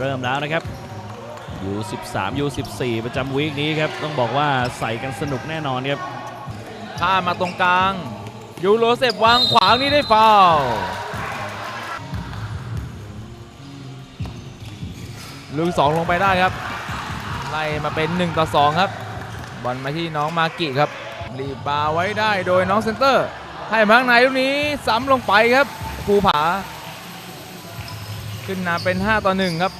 เริ่มแล้วนะครับ U13 U14 ประจำวีคนี้ครับต้องบอกว่าใส่กันสนุกแน่นอนครับข้ามาตรงกลาง ยูโรเซฟวางขวางนี่ได้ฟาวลูกสองลงไปได้ครับ ไล่มาเป็น 1 ต่อ 2 ครับ บอลมาที่น้องมากิครับ รีบบาไว้ได้โดยน้องเซนเตอร์ ให้มาข้างในลูกนี้ซ้ำลงไปครับภูผา ขึ้นนำเป็น 5 ต่อ 1 ครับ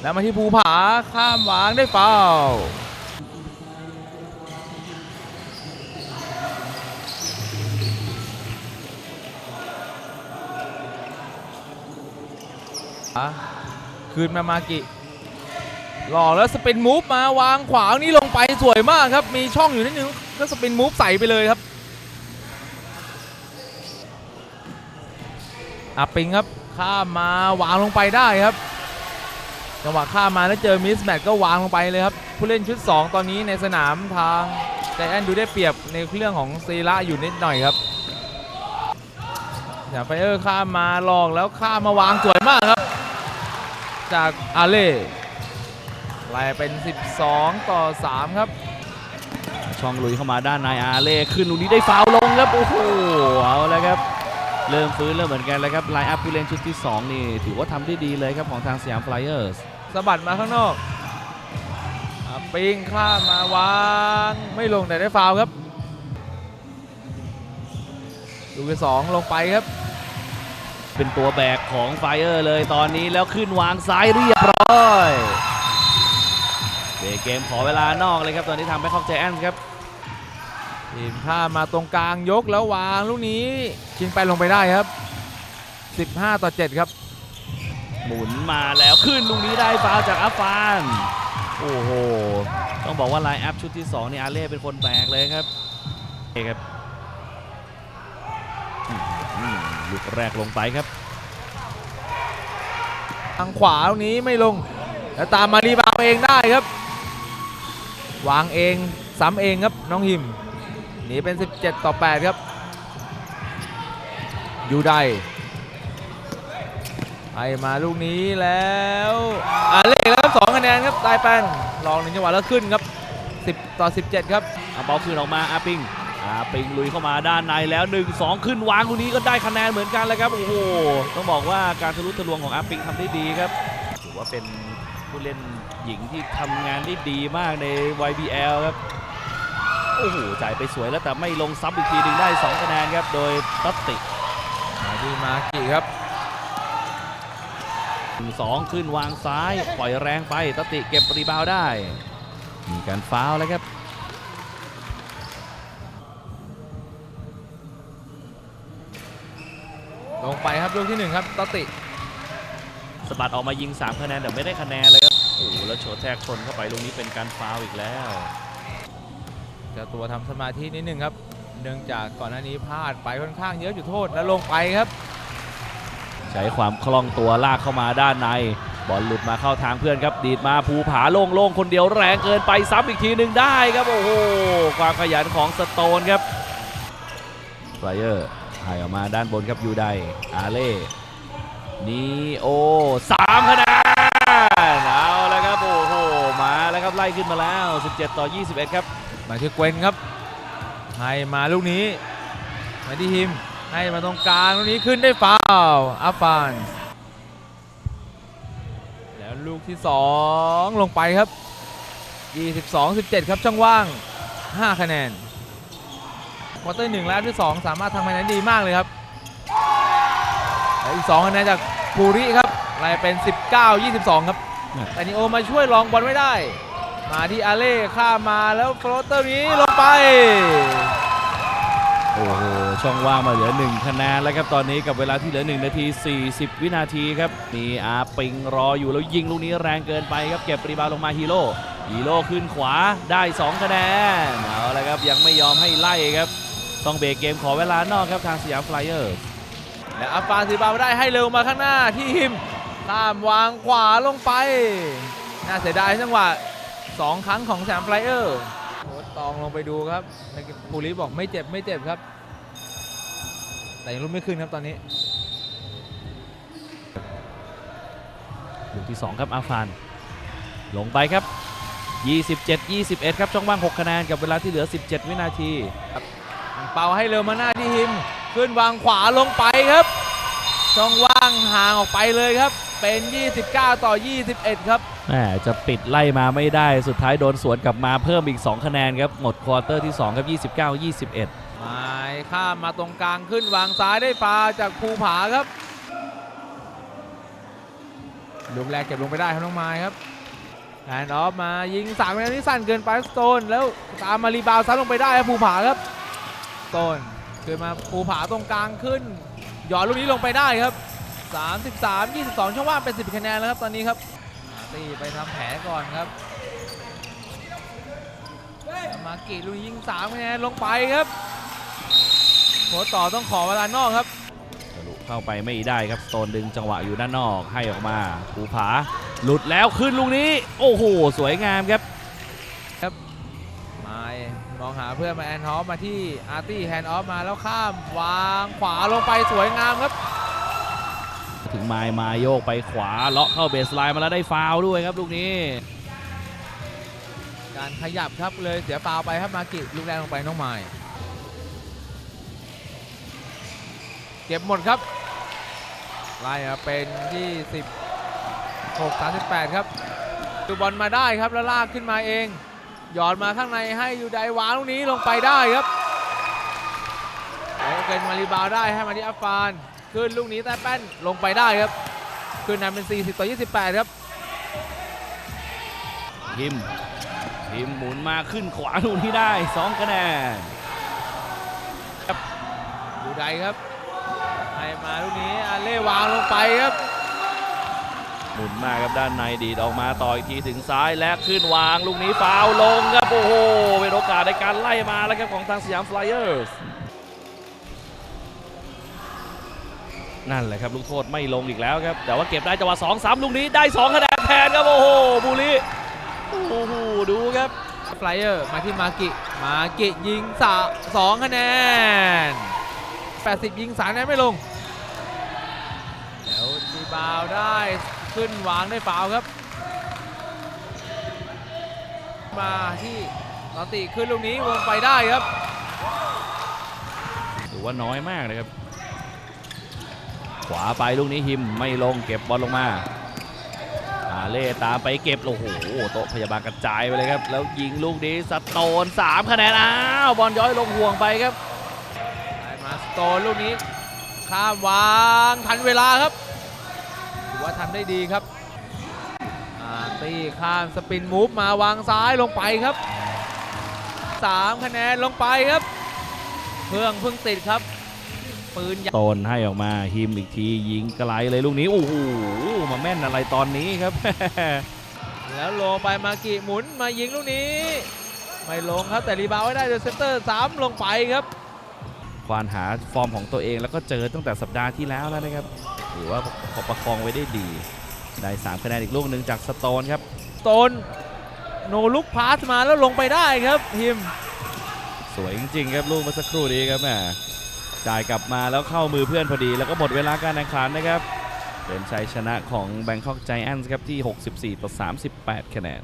แล้วมาที่ภูผาข้ามวางได้ฟาวล์คืนมามากิหล่อแล้วสปินมูฟมาวางขวางนี่ลงไปสวยมากครับ มีช่องอยู่นิดนึงก็สปินมูฟใส่ไปเลยครับอาปิงครับข้ามมาวางลงไปได้ครับ จังหวะข้ามมาแล้วเจอมิสแมทก็วางลงไปเลยครับ ผู้เล่นชุด 2 ตอนนี้ในสนามทางใจแอนดูได้เปรียบในเรื่องของซีระอยู่นิดหน่อยครับอย่าไฟเออร์ข้ามมาลอกแล้วข้ามมาวางสวยมากครับ จากอาเล่ไล่เป็น 12 ต่อ 3 ครับช่องลุยเข้ามาด้านในอาเล่ขึ้นลูกนี้ได้ฟาวล์ลงครับโอ้โหเอาแล้วครับ เริ่มฟื้นเริ่มเหมือนกันแล้วครับไลน์อัพผู้เล่นชุดที่ 2 นี่ ถือว่าทำได้ดีเลยครับของทางสยามฟลายเออร์ส สะบัดมาข้างนอกอะปิงข้ามมาวางไม่ลงแต่ได้ฟาวล์ครับลูกที่สองลงไปครับ เป็นตัวแบกของไฟเออร์เลยตอนนี้แล้วขึ้นวางซ้ายเรียบร้อยเบรกเกมขอเวลานอกเลยครับ ตอนนี้ทำให้คอกใจแอนครับทีมข้ามมาตรงกลางยกแล้ววางลูกนี้ชิงไปลงไปได้ครับ 15 ต่อ 7 ครับ หมุนมาแล้วขึ้นลูกนี้ได้ฟาวจากอัฟฟานโอ้โหต้องบอกว่าไลน์อัพชุดที่2นี่อาเล่เป็นคนแบกเลยครับเอครับลูกแรกลงไปครับ ทางขวาลูกนี้ไม่ลง แล้วตามมารีบาวเองได้ครับ วางเองซ้ำเองครับน้องหิมหนีเป็น 17 ต่อ 8 ครับยูได ให้มาลูกนี้แล้วอ่าเล่แล้วครับสองคะแนนครับตายแป้นลองหนึ่งจังหวะแล้วขึ้นครับ 10 ต่อ 17 ครับเอาบอลคืนออกมาอาปิงอาปิงลุยเข้ามาด้านในแล้ว 1 2 ขึ้นวางลูกนี้ก็ได้คะแนนเหมือนกันเลยครับโอ้โหต้องบอกว่าการทะลุทะลวงของอาปิงทำได้ดีครับถือว่าเป็นผู้เล่นหญิงที่ทำงานได้ดีมากใน YBL ครับโอ้โหจ่ายไปสวยแล้วแต่ไม่ลงซับอีกทีหนึ่งได้2คะแนนครับโดยตัตติมาที่มากิครับ สองขึ้นวางซ้าย ปล่อยแรงไปตติเก็บรีบาวได้ มีการฟาวแล้วครับลงไปครับลูกที่หนึ่งครับตติสะบัดออกมายิง 3 คะแนนแต่ไม่ได้คะแนนเลยครับโอ้โหแล้วโฉดแทกชนเข้าไปลูกนี้เป็นการฟาวอีกแล้วเจ้าตัวทำสมาธินิดนึงครับ เนื่องจากก่อนหน้านี้พลาดไปค่อนข้างเยอะจุดโทษแล้วลงไปครับ ช้ความคล่องตัวลากเข้ามาด้านใน บอลหลุดมาเข้าทางเพื่อนครับ ดีดมาภูผาโล่งๆ คนเดียวแรงเกินไปซ้ำอีกทีหนึ่งได้ครับ โอ้โห ความขยันของสโตนครับไฟเออร์ให้ออกมาด้านบนครับยูไดอาเล่นีโอสามคะแนนเอาแล้วครับ โอ้โห มาแล้วครับไล่ขึ้นมาแล้ว 17 ต่อ 21 ครับ มาที่เกวนครับให้มาลูกนี้มาที่ฮิม ให้มาตรงกลางลูกนี้ขึ้นได้ฟาวอัฟฟานแล้วลูกที่ 2 ลงไปครับ 22 17 ครับช่องว่าง 5 คะแนนควอเตอร์หนึ่งแล้วที่ 2 สามารถทำคะแนนดีมากเลยครับและอีก2คะแนนจากภูริครับไล่เป็น 19 22 ครับ แต่นิโอมาช่วยลองบอลไม่ได้ มาที่อาเล่ข้ามมาแล้วโฟลเตอร์นี้ลงไป โอ้โห ช่องว่างมาเหลือ 1 คะแนนแล้วครับตอนนี้กับเวลาที่เหลือ 1 นาที 40 วินาทีครับมีอาปิงรออยู่แล้วยิงลูกนี้แรงเกินไปครับเก็บรีบาวลงมาฮีโร่ฮีโร่ขึ้นขวาได้ 2 คะแนนเอาละครับยังไม่ยอมให้ไล่ครับต้องเบรกเกมขอเวลานอกครับทางสยามฟลายเออร์และอัฟฟานถือบาไม่ได้ให้เร็วมาข้างหน้าที่ฮิมข้ามวางขวาลงไป น่าเสียดายจังหวะสองครั้งของแซมไฟเออร์โค้ตองลงไปดูครับปูริบอกไม่เจ็บไม่เจ็บครับ แต่ยังลุกไม่ขึ้นครับตอนนี้ลลูกที่ 2 ครับอาฟาน ลงไปครับ 27 21 ครับช่องว่าง 6 คะแนนกับเวลาที่เหลือ 17 วินาที เป่าให้เร็วมาหน้าที่หิม ขึ้นวางขวาลงไปครับ ช่องว่างห่างออกไปเลยครับ เป็น 29 ต่อ 21 ครับแหมจะปิดไล่มาไม่ได้สุดท้ายโดนสวนกลับมาเพิ่มอีก 2 คะแนนครับ หมดควอเตอร์ที่ 2 ครับ 29 21 ไม้ข้ามมาตรงกลางขึ้นวางซ้ายได้ฟาจากภูผาครับลูกแรกเก็บลงไปได้ครับน้องไม้ครับแอนออฟมายิงสามนนที่สั้นเกินไปสโตน แล้วตามมารีบาวด์ซ้ำลงไปได้ครับภูผาครับสโตนขึ้นมาภูผาตรงกลางขึ้น หยอดลูกนี้ลงไปได้ครับ 33 22 ช่องว่างเป็น 10คะแนนแล้วครับตอนนี้ครับตีไปทำแผลก่อนครับมากิลูกยิง3คะแนนลงไปครับ โค้ชต่อต้องขอเวลานอกครับทะลุเข้าไปไม่ได้ครับโซนดึงจังหวะอยู่ด้านนอกให้ออกมาภูผา หลุดแล้วขึ้นลูกนี้ โอ้โห สวยงามครับมายมองหาเพื่อนมาแอนฮอฟมาที่อาร์ตี้แฮนด์ออฟมาแล้วข้ามวางขวาลงไปสวยงามครับ ถึงไมายมาโยกไปขวาเลาะเข้าเบสไลน์มาแล้วได้ฟาวล์ด้วยครับลูกนี้การขยับครับเลยเสียฟาวล์ไปครับมากิลูกแรกลงไปน้องไม เก็บหมดครับไล่มาเป็น26 38 ครับดูบอลมาได้ครับแล้วลากขึ้นมาเอง หยอดมาข้างในให้ยูไดวางลูกนี้ลงไปได้ครับแล้วเกินมารีบาวด์ได้ให้มาที่อัฟฟานขึ้นลูกนี้แต่แป้นลงไปได้ครับขึ้นนำเป็น 40 ต่อ 28 ครับพิมพ์พิมพ์หมุนมาขึ้นขวาลูกนี้ได้ 2 คะแนนยูไดครับให้ มาลูกนี้อาเล่วางลงไปครับหมุนมากครับด้านในดีดออกมาต่ออีกทีถึงซ้ายและขึ้นวางลูกนี้ฟาวลงครับโอ้โหเป็นโอกาสในการไล่มาแล้วครับของทางสยามฟลายเออร์สนั่นแหละครับลูกโทษไม่ลงอีกแล้วครับ แต่ว่าเก็บได้จังหวะ2 3ลูกนี้ได้2คะแนนแทนครับโอ้โหบุรีโอ้โหดูครับฟลายเออร์มาที่มากิมากิยิงสะสองคะแนน 80 ยิงสามคะแนนไม่ลง แล้วดีบาวด์ได้ขึ้นวางได้ฟาวล์ครับ มาที่ตอติขึ้นลูกนี้วงไปได้ครับถือว่าน้อยมากนะครับ ขวาไปลูกนี้หิมไม่ลงเก็บบอลลงมาอาเล่ตามไปเก็บโอ้โหโต๊ะพยาบาลกระจายไปเลยครับ แล้วยิงลูกนี้สโตน 3 คะแนนอ้าวบอลย้อยลงห่วงไปครับได้มาสโตนลูกนี้ข้ามวางทันเวลาครับถือ ว่าทำได้ดีครับอาร์ตี้ข้ามสปินมูฟมาวางซ้ายลงไปครับ 3 คะแนนลงไปครับ เครื่องเพิ่งติดครับ ปืนยาวโตนให้ออกมาหิมอีกทียิงไกลเลยลูกนี้โอ้โหมาแม่นอะไรตอนนี้ครับ แล้วลงไปมากิหมุนมายิงลูกนี้ ไม่ลงครับแต่รีบาวด์ไว้ได้โดยเซนเตอร์ซ้ำลงไปครับควานหาฟอร์มของตัวเองแล้วก็เจอตั้งแต่สัปดาห์ที่แล้วแล้วนะครับ ถือว่าประคองไว้ได้ดี ได้3คะแนนอีกลูกหนึ่งจากสโตนครับสโตนโนลุกพาสมาแล้วลงไปได้ครับทีมสวยจริงๆครับลูกเมื่อสักครู่นี้ครับแหมจ่ายกลับมาแล้วเข้ามือเพื่อนพอดี แล้วก็หมดเวลาการแข่งขันนะครับเป็นชัยชนะของ Bangkok Giants ครับที่ 64 ต่อ 38 คะแนน